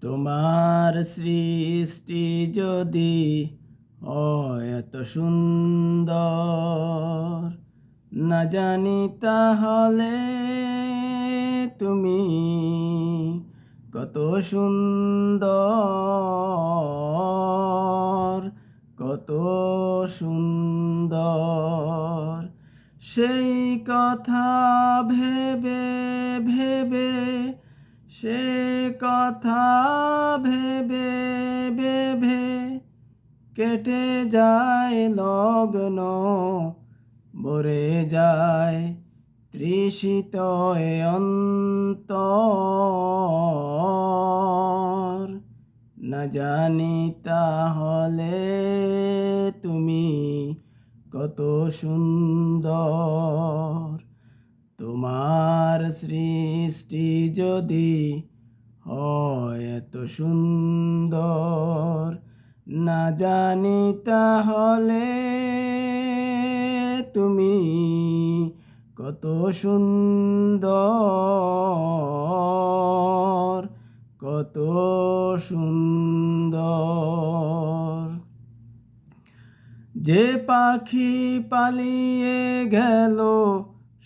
তোমার সৃষ্টি যদি এত সুন্দর। না জানি তাহলে তুমি কত সুন্দর কত সুন্দর। সেই কথা ভেবে ভেবে সে কথা ভেবে ভেবে কেটে যায় লগ্ন, ভরে যায় তৃষিত এ অন্তর। না জানি তাহলে তুমি কত সুন্দর। তোমার সৃষ্টি যদি হয় এত সুন্দর, না জানি তাহলে তুমি কত সুন্দর কত সুন্দর। যে পাখি পালিয়ে গেল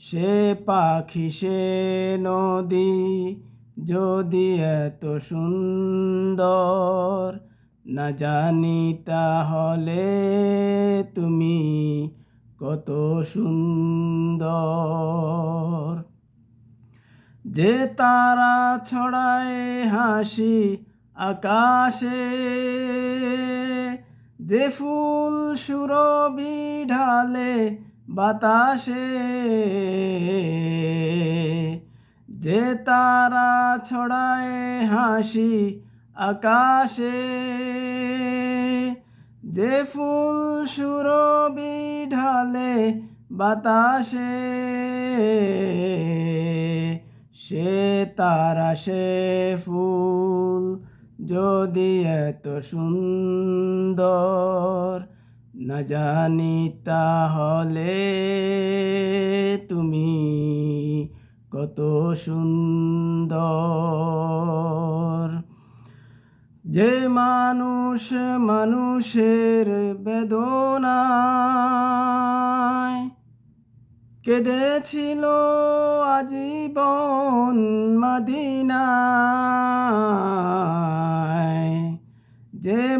সে পাখি, সে নদী যদি এত সুন্দর না জানি তাহলে তুমি কত সুন্দর। যে তারা ছড়ায় হাসি আকাশে, যে ফুল সুরবি ঢালে বাতাসে যে তারা ছড়ায় হাসি আকাশে, যে ফুল সুরবি ঢালে বাতাসে, সে তারা, সে ফুল যদি এত সুন্দর না জানি তাহলে তুমি কত সুন্দর। যে মানুষ মানুষের বেদনায় কেঁদেছিল আজীবন মদিনায়। যে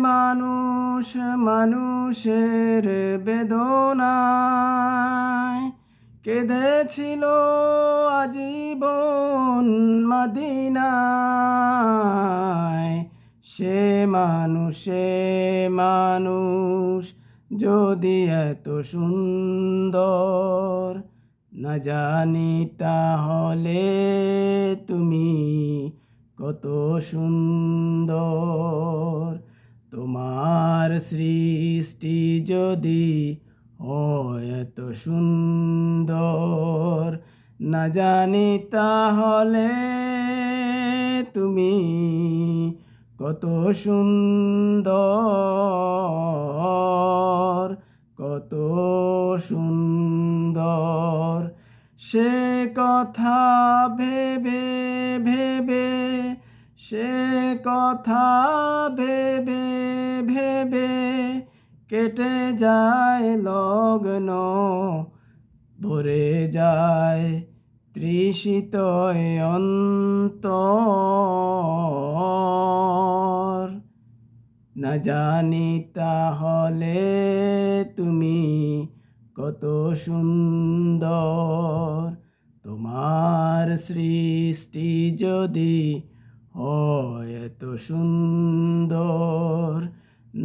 মানুষ মানুষের বেদনায় কেঁদেছিল আজীবন মদিনায়। সে মানুষে মানুষ যদি এত সুন্দর না জানি তাহলে তুমি কত সুন্দর। যদি এত সুন্দর, না জানি তাহলে তুমি কত সুন্দর কত সুন্দর। সে কথা ভেবে ভেবে, সে কথা ভেবে কেটে যায় লগ্ন, ভরে যায় তৃষিত এ অন্তর। না জানি তাহলে তুমি কত সুন্দর, তোমার সৃষ্টি যদি হয় এত সুন্দর।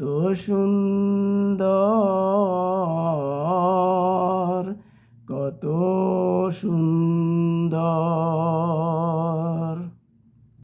কত সুন্দর কত সুন্দর